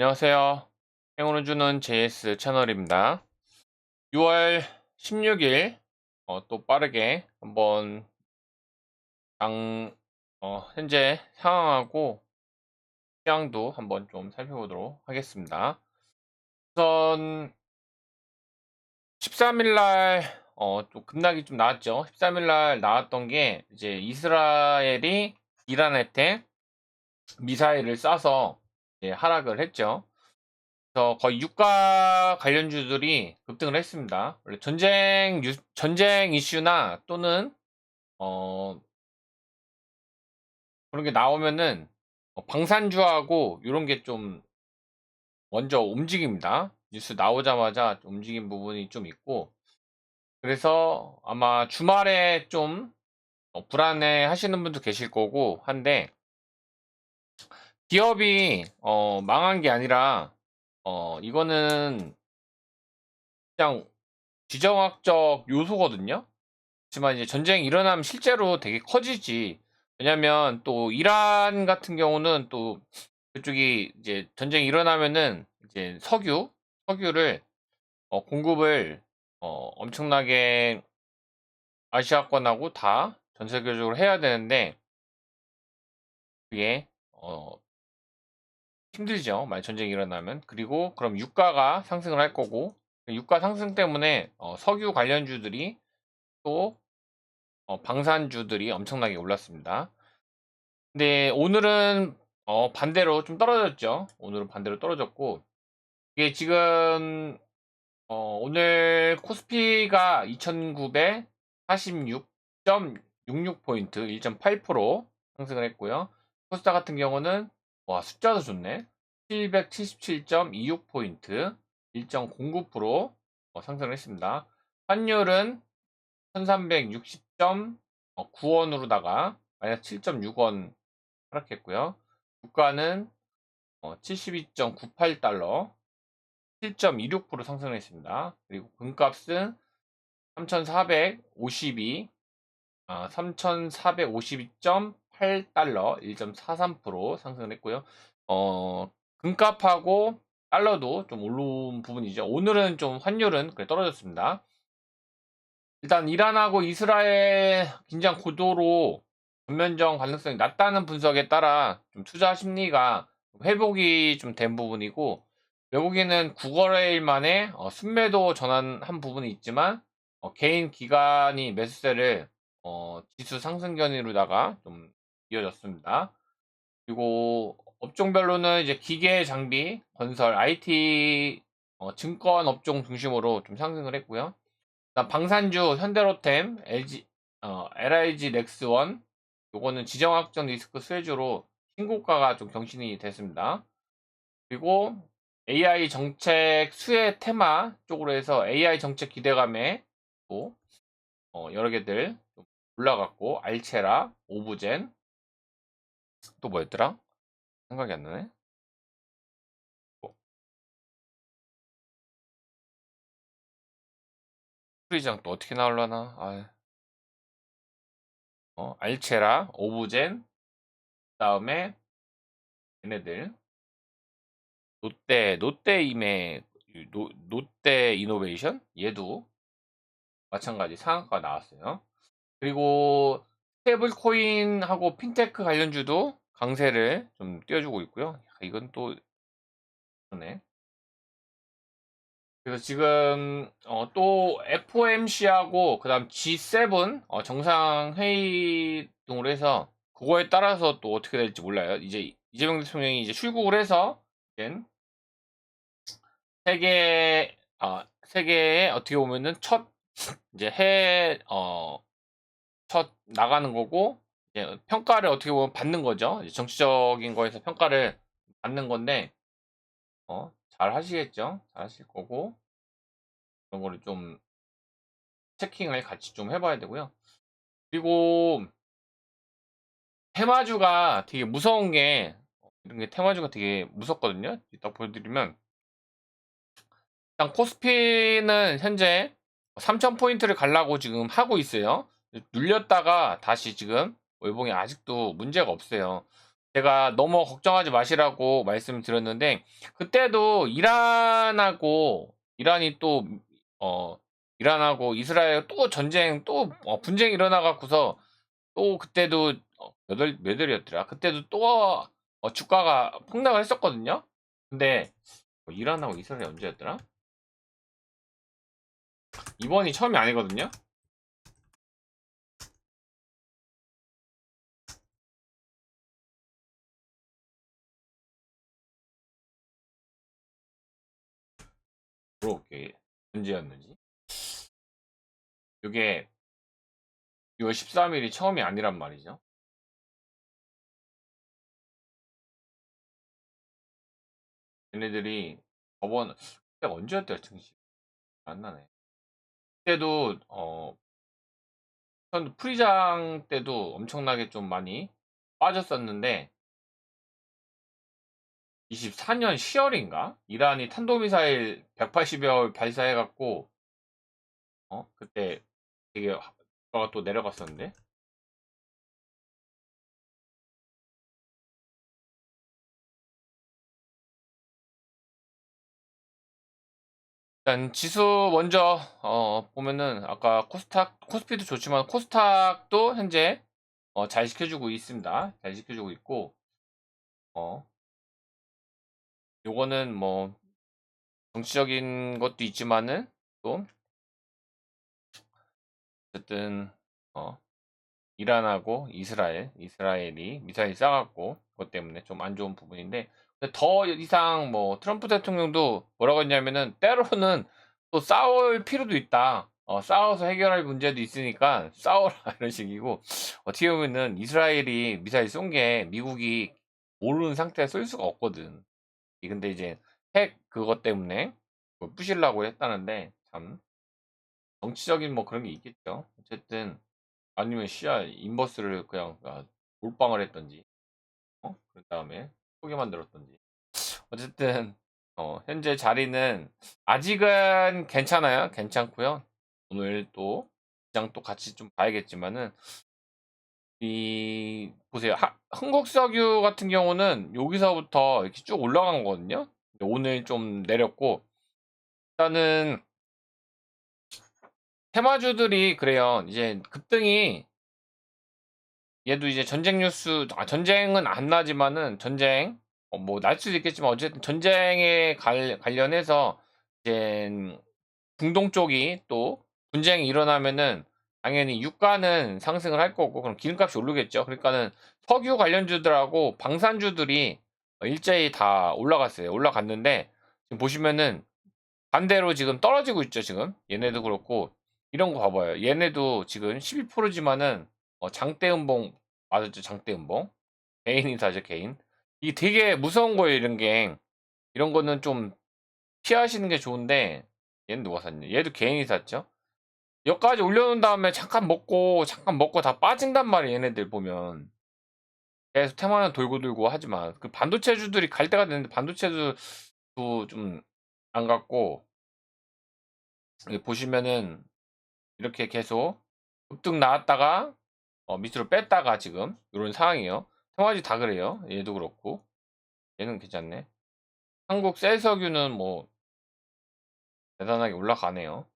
안녕하세요. 행운을 주는 JS 채널입니다. 6월 16일 어, 또 빠르게 한번 장 어, 현재 상황하고 시황도 한번 좀 살펴보도록 하겠습니다. 우선 13일 날 어, 좀 급락이 좀 나왔죠. 13일 날 나왔던 게 이제 이스라엘이 이란한테 미사일을 쏴서 하락을 했죠. 그래서 거의 유가 관련주들이 급등을 했습니다. 원래 전쟁 뉴, 전쟁 이슈나 또는 어 그런 게 나오면은 어, 방산주하고 이런 게 좀 먼저 움직입니다. 뉴스 나오자마자 움직인 부분이 좀 있고 그래서 아마 주말에 좀 어, 불안해 하시는 분도 계실 거고 한데 기업이 어, 망한 게 아니라 어, 이거는 그냥 지정학적 요소거든요. 하지만 이제 전쟁이 일어나면 실제로 되게 커지지. 왜냐면 또 이란 같은 경우는 또 그쪽이 이제 전쟁이 일어나면은 이제 석유, 석유를 어, 공급을 어, 엄청나게 아시아권하고 다 전 세계적으로 해야 되는데 그게 어, 힘들죠. 만약 전쟁이 일어나면. 그리고 그럼 유가가 상승을 할 거고 유가 상승 때문에 어, 석유 관련주들이 또 어, 방산주들이 엄청나게 올랐습니다. 근데 오늘은 어, 반대로 좀 떨어졌죠. 오늘은 반대로 떨어졌고 이게 지금 어, 오늘 코스피가 2946.66포인트 1.8% 상승을 했고요. 코스타 같은 경우는 와, 숫자도 좋네. 777.26포인트, 1.09% 어, 상승을 했습니다. 환율은 1360.9원으로다가 만약 7.6원 하락했고요. 국가는 72.98달러, 7.26% 상승을 했습니다. 그리고 금값은 3,452, 3,452.8 아, 1.8달러, 1.43% 상승을 했고요. 어, 금값하고 달러도 좀 올라온 부분이죠. 오늘은 좀 환율은 그래 떨어졌습니다. 일단 이란하고 이스라엘 긴장 고도로 전면전 가능성이 낮다는 분석에 따라 좀 투자 심리가 회복이 좀 된 부분이고 외국인은 9거래일 만에 어, 순매도 전환한 부분이 있지만 어, 개인 기관이 매수세를 어, 지수 상승견으로다가 좀 이어졌습니다. 그리고 업종별로는 이제 기계 장비, 건설, IT, 어, 증권 업종 중심으로 좀 상승을 했고요. 방산주, 현대로템, LG, 어, LIG 넥스원, 요거는 지정학적 리스크 수혜주로 신고가가 좀 경신이 됐습니다. 그리고 AI 정책 수혜 테마 쪽으로 해서 AI 정책 기대감에 또 어, 여러 개들 올라갔고 알체라, 오브젠 또 뭐였더라? 생각이 안 나네. 뭐. 프리장 또 어떻게 나올라나? 아. 어, 알체라, 오브젠, 다음에 얘네들 롯데, 롯데 임의 노, 롯데 이노베이션 얘도 마찬가지 상한가 나왔어요. 그리고 스테이블 코인하고 핀테크 관련주도 강세를 좀 띄워주고 있고요. 이건 또 그러네. 그래서 지금 어, 또 FOMC하고 그다음 G7 어, 정상 회의 등으로 해서 그거에 따라서 또 어떻게 될지 몰라요. 이제 이재명 대통령이 이제 출국을 해서 세계 어, 세계에 어떻게 보면은 첫 이제 해 첫 어, 나가는 거고 평가를 어떻게 보면 받는 거죠. 정치적인 거에서 평가를 받는 건데 어, 잘 하시겠죠. 잘 하실 거고 그런 거를 좀 체킹을 같이 좀 해봐야 되고요. 그리고 테마주가 되게 무서운 게 이런 게 테마주가 되게 무섭거든요. 이따 보여드리면 일단 코스피는 현재 3000포인트를 가려고 지금 하고 있어요. 눌렸다가 다시 지금 월봉이 아직도 문제가 없어요. 제가 너무 걱정하지 마시라고 말씀드렸는데 그때도 이란하고 이란이 또 어, 이란하고 이스라엘 또 전쟁 또 어, 분쟁이 일어나 갖고서 또 그때도 어, 몇월 몇 월이었더라. 그때도 또 어, 주가가 폭락을 했었거든요. 근데 어, 이란하고 이스라엘 언제였더라? 이번이 처음이 아니거든요. 물어볼게 언제였는지. 이게 6월 13일이 처음이 아니란 말이죠. 얘네들이 저번 그때 언제였더라 증시 안 나네. 그때도 어전 프리장 때도 엄청나게 좀 많이 빠졌었는데 24년 10월인가? 이란이 탄도미사일 180여 발사해 갖고 어? 그때 되게 주가가 또 내려갔었는데? 일단 지수 먼저 어, 보면은 아까 코스닥 코스피도 좋지만 코스닥도 현재 어, 잘 시켜주고 있습니다. 잘 시켜주고 있고 어 요거는 뭐 정치적인 것도 있지만은 또 어쨌든 어 이란하고 이스라엘 이스라엘이 미사일 쏴갖고 그것 때문에 좀 안 좋은 부분인데 더 이상 뭐 트럼프 대통령도 뭐라고 했냐면은 때로는 또 싸울 필요도 있다. 어, 싸워서 해결할 문제도 있으니까 싸워라 이런 식이고 어떻게 보면은 이스라엘이 미사일 쏜 게 미국이 모르는 상태에 쏠 수가 없거든. 이 근데 이제 핵 그것 때문에 뭐 부시려고 했다는데 참 정치적인 뭐 그런 게 있겠죠. 어쨌든 아니면 씨야 인버스를 그냥 아, 몰빵을 했던지 어? 그 다음에 소개 만들었던지 어쨌든 어, 현재 자리는 아직은 괜찮아요. 괜찮고요. 오늘 또 시장 또 같이 좀 봐야겠지만은 이 보세요. 하, 흥국석유 같은 경우는 여기서부터 이렇게 쭉 올라간 거거든요. 오늘 좀 내렸고 일단은 테마주들이 그래요. 이제 급등이 얘도 이제 전쟁 뉴스 아 전쟁은 안 나지만은 전쟁 어, 뭐날 수도 있겠지만 어쨌든 전쟁에 갈, 관련해서 이제 중동 쪽이 또 분쟁이 일어나면은 당연히 유가는 상승을 할 거고 그럼 기름값이 오르겠죠. 그러니까는 석유 관련주들하고 방산주들이 일제히 다 올라갔어요. 올라갔는데 지금 보시면은 반대로 지금 떨어지고 있죠. 지금 얘네도 그렇고 이런 거 봐봐요. 얘네도 지금 12%지만은 어, 장대음봉 맞았죠. 장대음봉 개인 인사죠. 개인 이게 되게 무서운 거예요. 이런 게 이런 거는 좀 피하시는 게 좋은데 얘는 누가 샀냐? 얘도 개인이 샀죠. 여기까지 올려놓은 다음에 잠깐 먹고 잠깐 먹고 다 빠진단 말이에요. 얘네들 보면 계속 테마는 돌고 돌고 하지만 그 반도체주들이 갈 때가 됐는데 반도체도 좀 안 갔고 여기 보시면은 이렇게 계속 급등 나왔다가 어, 밑으로 뺐다가 지금 이런 상황이에요. 테마지 다 그래요. 얘도 그렇고 얘는 괜찮네. 한국 셀석유는 뭐 대단하게 올라가네요.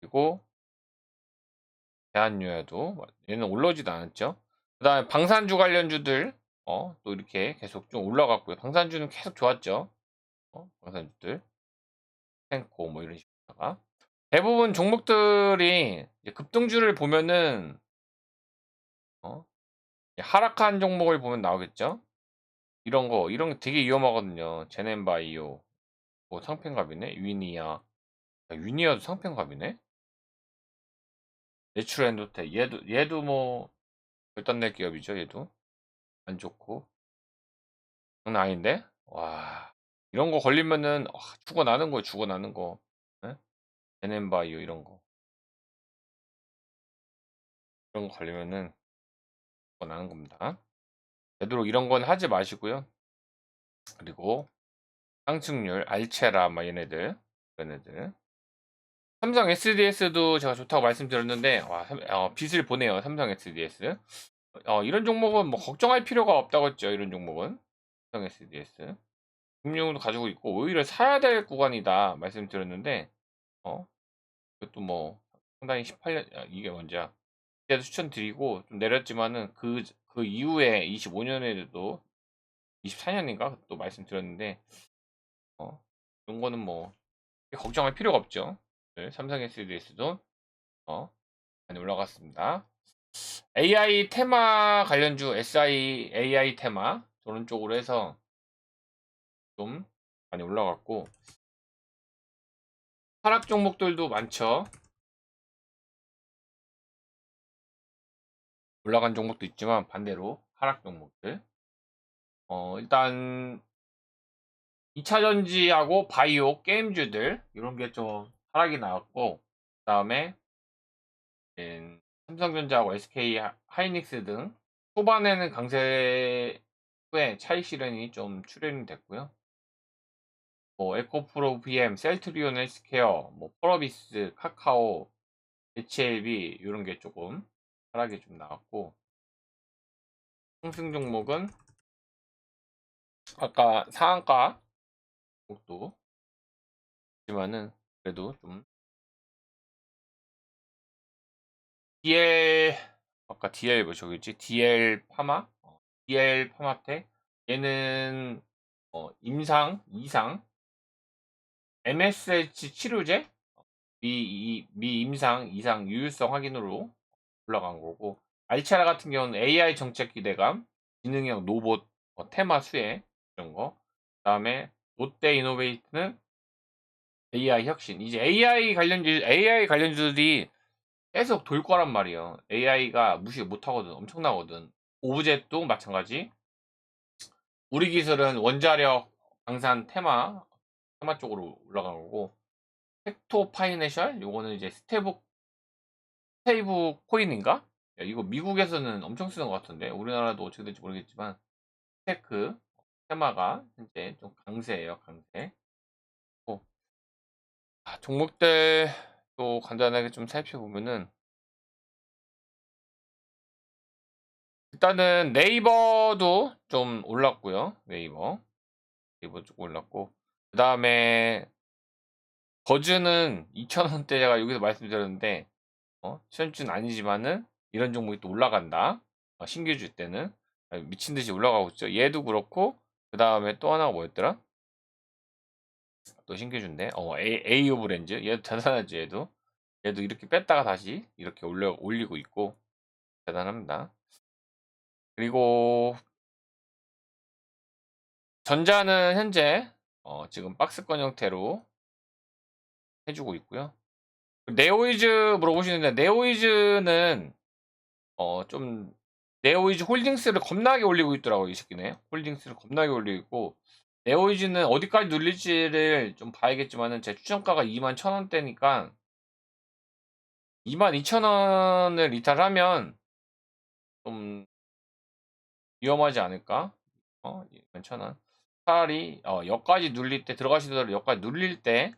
그리고 대한유에도 얘는 올라오지도 않았죠. 그 다음에 방산주 관련주들 어, 또 이렇게 계속 좀 올라갔고요. 방산주는 계속 좋았죠. 어, 방산주들 탱코 뭐 이런 식으로다가 대부분 종목들이 급등주를 보면은 어, 하락한 종목을 보면 나오겠죠. 이런 거 이런 게 되게 위험하거든요. 제넨바이오 뭐 상편갑이네. 위니아 위니아도 상편갑이네. 내추럴엔도텍 얘도 얘도 뭐 결단낼 기업이죠. 얘도 안 좋고 장난 아닌데 와 이런 거 걸리면은 아, 죽어나는 거예요. 죽어나는 거. 네? 제넨바이오 이런 거 이런 거 걸리면은 죽어나는 겁니다. 되도록 이런 건 하지 마시고요. 그리고 상승률 알체라 막 얘네들 얘네들 삼성 SDS도 제가 좋다고 말씀드렸는데 와 어, 빛을 보네요 삼성 SDS 어, 이런 종목은 뭐 걱정할 필요가 없다고 했죠. 이런 종목은. 삼성 SDS. 금융도 가지고 있고 오히려 사야 될 구간이다 말씀드렸는데 어 그것도 뭐 상당히 18년 아, 이게 먼저 그때도 추천드리고 좀 내렸지만은 그, 그 이후에 25년에도 24년인가 또 말씀드렸는데 어 이런 거는 뭐 걱정할 필요가 없죠. 네, 삼성 SDS도 어 많이 올라갔습니다. AI 테마 관련주 SI AI 테마 저런 쪽으로 해서 좀 많이 올라갔고 하락 종목들도 많죠. 올라간 종목도 있지만 반대로 하락 종목들. 어, 일단 2차 전지하고 바이오 게임주들 이런 게 좀 하락이 나왔고 그 다음에 음, 삼성전자하고 SK 하이닉스 등 초반에는 강세 후에 차익 실현이 좀 출현이 됐고요. 뭐 에코프로 VM, 셀트리온 헬스케어, 뭐 펄어비스, 카카오, HLB 이런 게 조금 하락이 좀 나왔고 상승 종목은 아까 상한가 종목도 있지만은 그래도 좀 DL 아까 DL 뭐 저기지? DL 파마? 어, DL 파마테? 얘는 어, 임상 이상? MSH 치료제? 미, 미 임상 이상 유효성 확인으로 올라간 거고. 알차라 같은 경우는 AI 정책 기대감 지능형 로봇 어, 테마 수혜 이런 거. 그다음에 롯데 이노베이트는 AI 혁신. 이제 AI 관련주 AI 관련주들이 계속 돌 거란 말이에요. AI가 무시 못 하거든 엄청나거든. 오브젝도 마찬가지. 우리 기술은 원자력 방산 테마 테마 쪽으로 올라간 거고 팩토 파이내셜? 요거는 이제 스테브 스테이브 코인인가? 야, 이거 미국에서는 엄청 쓰는 것 같은데? 우리나라도 어떻게 될지 모르겠지만 테크 테마가 현재 좀 강세예요 강세 종목들 또 간단하게 좀 살펴보면은 일단은 네이버도 좀 올랐고요 네이버 네이버 좀 올랐고 그 다음에 버즈는 2,000원대가 여기서 말씀드렸는데 어, 시현주는 아니지만은 이런 종목이 또 올라간다. 어, 신규주 때는 아, 미친 듯이 올라가고 있죠. 얘도 그렇고 그 다음에 또 하나가 뭐였더라? 또 신규주인데 어 A, AO 브랜드 얘도 대단하지 얘도. 얘도 이렇게 뺐다가 다시 이렇게 올려 올리고 있고. 대단합니다. 그리고 전자는 현재 어, 지금 박스권 형태로 해주고 있고요. 네오이즈 물어보시는데 네오이즈는 어 좀 네오이즈 홀딩스를 겁나게 올리고 있더라고요 이 새끼네. 홀딩스를 겁나게 올리고 있고 네오이즈는 어디까지 눌릴지를 좀 봐야겠지만은 제 추천가가 21,000원대니까 22,000원을 이탈하면 좀 위험하지 않을까? 어, 21,000원. 차라리 어, 여기까지 눌릴 때 들어가시더라도 여기까지 눌릴 때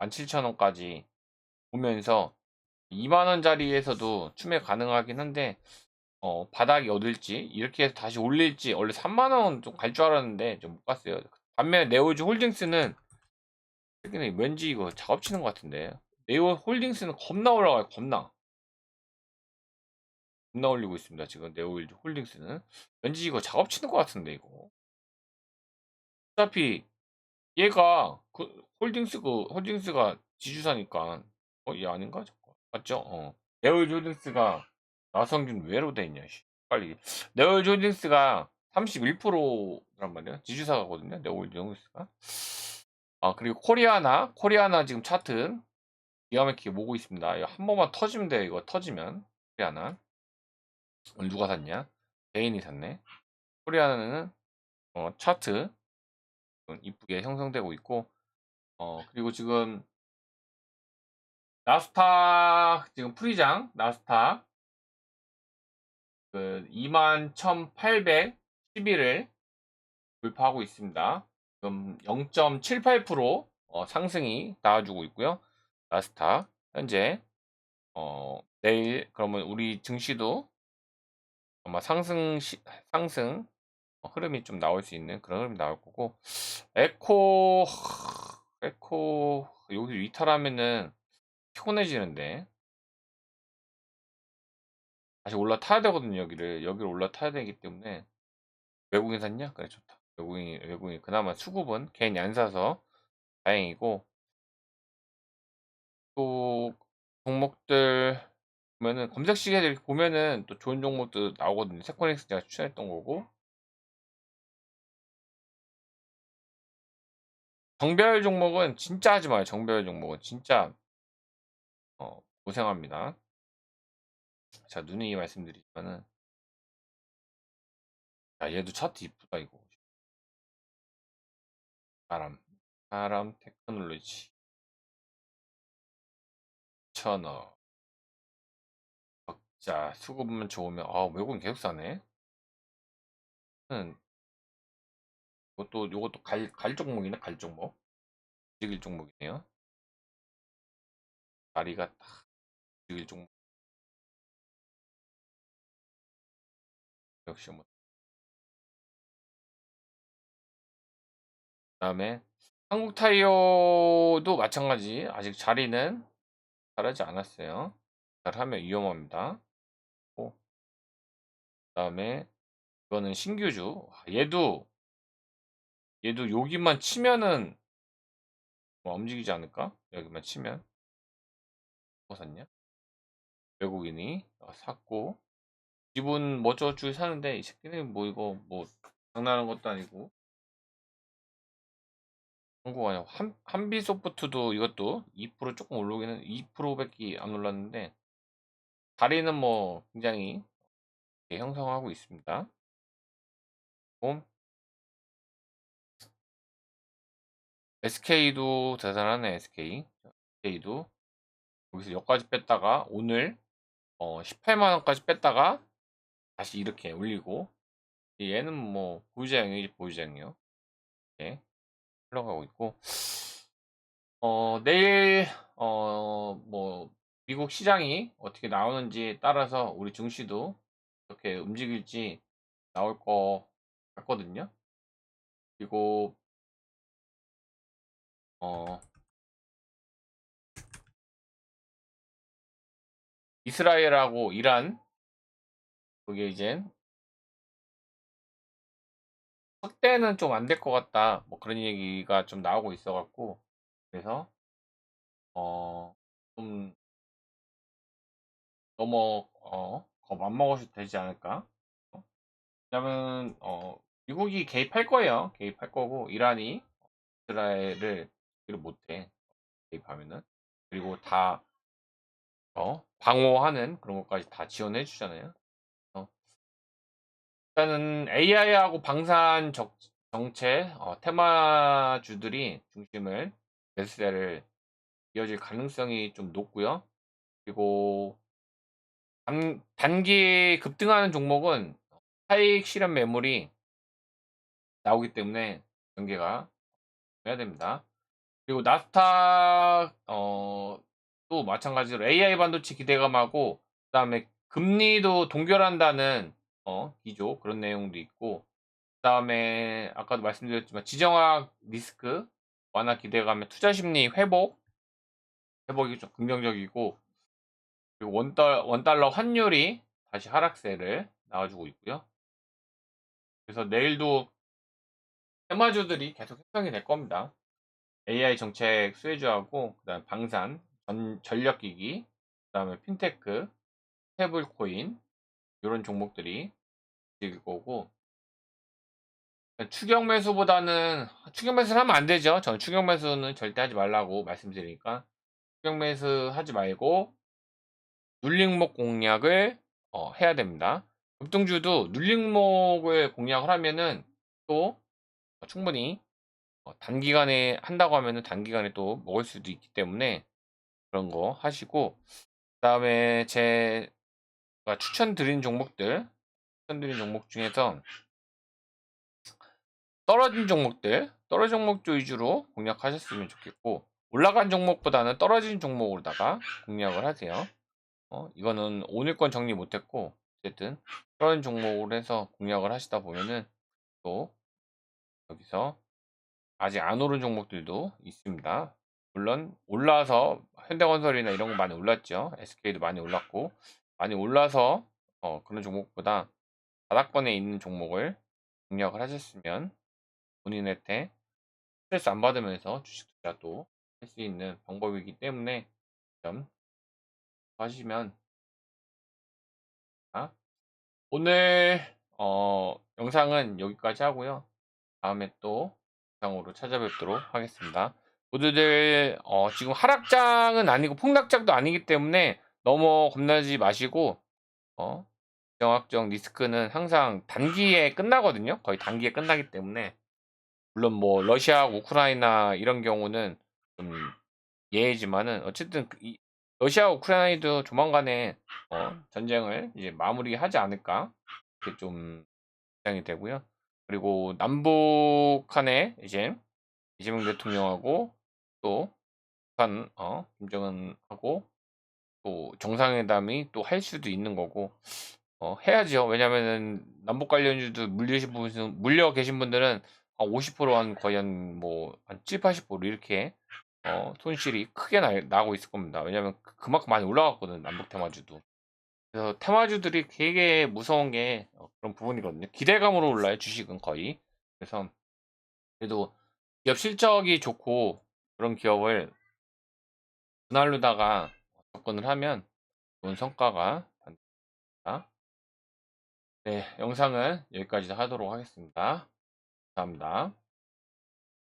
17,000원까지 보면서 2만 원짜리에서도 추매 가능하긴 한데 어, 바닥이 어딜지 이렇게 해서 다시 올릴지 원래 3만 원 좀 갈 줄 알았는데 좀 못 갔어요. 반면에 네오즈 홀딩스는 왠지 이거 작업 치는 것 같은데 네오 홀딩스는 겁나 올라가요. 겁나 겁나 올리고 있습니다. 지금 네오즈 홀딩스는 왠지 이거 작업 치는 것 같은데 이거 어차피 얘가 그 홀딩스 그 홀딩스가 지주사니까 어, 얘 아닌가? 잠깐. 맞죠? 어. 네올 조딩스가 나성준 외로 돼 있냐, 씨. 빨리. 네올 조딩스가 31%란 말이야. 지주사거든요. 네올 조딩스가. 아, 그리고 코리아나, 코리아나 지금 차트 기가 막히게 모고 있습니다. 이거 한 번만 터지면 돼요. 이거 터지면. 코리아나. 오늘 누가 샀냐? 개인이 샀네. 코리아나는 어, 차트 이쁘게 형성되고 있고 어, 그리고 지금 나스닥 지금 프리장 나스닥 그 21,811을 돌파하고 있습니다. 지금 0.78% 어, 상승이 나와주고 있고요. 나스닥 현재 어, 내일 그러면 우리 증시도 아마 상승 시, 상승 어, 흐름이 좀 나올 수 있는 그런 흐름이 나올 거고 에코 에코 여기 이탈하면은 피곤해지는데 다시 올라타야 되거든요 여기를. 여기를 올라타야 되기 때문에 외국인 샀냐? 그래 좋다. 외국인 외국인 그나마 수급은 괜히 안 사서 다행이고. 또 종목들 보면은 검색시계 이렇게 보면은 또 좋은 종목도 나오거든요. 세코닉스 제가 추천했던 거고. 정별 종목은 진짜 하지 마요. 정별 종목은 진짜 어, 고생합니다 자 누누이 말씀드리지만은 야 얘도 차트 이쁘다 이거. 사람 사람 테크놀로지. 천어 적자. 수급만 좋으면 아 외국인 계속 사네? 은 이것도 이것도 갈, 갈 종목이네 갈 종목. 움직일 종목이네요. 다리가 딱 움직일 종목 역시 뭐 그다음에 한국 타이어도 마찬가지. 아직 자리는 잘하지 않았어요. 잘하면 위험합니다. 그 다음에 이거는 신규주. 아, 얘도 얘도 여기만 치면은 뭐 움직이지 않을까? 여기만 치면. 뭐 샀냐? 외국인이. 어, 샀고 기분 뭐저 주에 사는데 이 새끼는 뭐 이거 뭐 장난하는 것도 아니고. 한국 아니야. 한 한비 소프트도 이것도 2% 조금 올라오기는 2%밖에 안 올랐는데 다리는 뭐 굉장히 형성하고 있습니다. 봄. SK도 대단하네 SK SK도. 여기서 여기까지 뺐다가 오늘 어 18만원까지 뺐다가 다시 이렇게 올리고 얘는 뭐 보유자형이지 보유자형이요? 예 흘러가고 있고. 어 내일 어 뭐 미국 시장이 어떻게 나오는지에 따라서 우리 증시도 어떻게 움직일지 나올 거 같거든요. 그리고 어 이스라엘하고 이란 그게 이제 확대는 좀 안 될 것 같다. 뭐 그런 얘기가 좀 나오고 있어 갖고. 그래서 어좀 너무 어겁 안 먹어도 되지 않을까? 어? 왜냐면 어 미국이 개입할 거예요. 개입할 거고 이란이 이스라엘을 못해. 개입하면은. 그리고 다 어, 방어하는 그런 것까지 다 지원해 주잖아요. 어. 일단은 AI하고 방산 적, 정체 어, 테마주들이 중심을 매수세를 이어질 가능성이 좀 높고요. 그리고 단, 단기 급등하는 종목은 차익 실현 매물이 나오기 때문에 경계가 해야 됩니다. 그리고 나스닥 어, 또 마찬가지로 AI 반도체 기대감하고 그다음에 금리도 동결한다는 어, 기조 그런 내용도 있고 그 다음에 아까도 말씀드렸지만 지정학 리스크 완화 기대감에 투자 심리 회복 회복이 좀 긍정적이고 그리고 원달, 원달러 환율이 다시 하락세를 나와주고 있고요. 그래서 내일도 테마주들이 계속 형성이 될 겁니다. AI 정책 수혜주하고 그다음 방산 전, 전력기기, 그 다음에 핀테크, 스테블코인 이런 종목들이 있을 거고 추격 매수보다는 추격 매수를 하면 안 되죠. 저는 추격 매수는 절대 하지 말라고 말씀드리니까 추격 매수 하지 말고 눌림목 공략을 어, 해야 됩니다. 급등주도 눌림목을 공략을 하면은 또 충분히 어, 단기간에 한다고 하면은 단기간에 또 먹을 수도 있기 때문에 그런 거 하시고 그다음에 제 가 추천드린 종목들 추천드린 종목 중에서 떨어진 종목들 떨어진 종목 위주로 공략하셨으면 좋겠고 올라간 종목보다는 떨어진 종목으로다가 공략을 하세요. 어, 이거는 오늘 건 정리 못했고 어쨌든 그런 종목을 해서 공략을 하시다 보면은 또 여기서 아직 안 오른 종목들도 있습니다. 물론 올라서 현대건설이나 이런 거 많이 올랐죠. SK도 많이 올랐고 많이 올라서 어, 그런 종목보다 바닥권에 있는 종목을 공략을 하셨으면 본인한테 스트레스 안 받으면서 주식 투자도 할 수 있는 방법이기 때문에 좀 하시면 아, 오늘 어, 영상은 여기까지 하고요. 다음에 또 영상으로 찾아뵙도록 하겠습니다. 모두들 어, 지금 하락장은 아니고 폭락장도 아니기 때문에 너무 겁나지 마시고 어, 정확정 리스크는 항상 단기에 끝나거든요. 거의 단기에 끝나기 때문에 물론 뭐 러시아, 우크라이나 이런 경우는 좀 예지만은 어쨌든 그 이, 러시아, 우크라이나도 조만간에 어, 전쟁을 이제 마무리하지 않을까 이렇게 좀 예상이 되고요. 그리고 남북한에 이제 이재명 대통령하고 또 북한 어, 김정은하고 또 정상회담이 또 할 수도 있는 거고 어, 해야죠. 왜냐면은 남북 관련주도 물리신 분 물려 계신 분들은 한 50%한 거의 한 뭐한 7, 80% 이렇게 어, 손실이 크게 나, 나고 있을 겁니다. 왜냐면 그- 그만큼 많이 올라갔거든 남북 테마주도. 그래서 테마주들이 되게 무서운 게 어, 그런 부분이거든요. 기대감으로 올라요 주식은 거의. 그래서 그래도 기업 실적이 좋고 그런 기업을 분할로다가 접근을 하면 좋은 성과가 받는다. 네, 영상은 여기까지 하도록 하겠습니다. 감사합니다.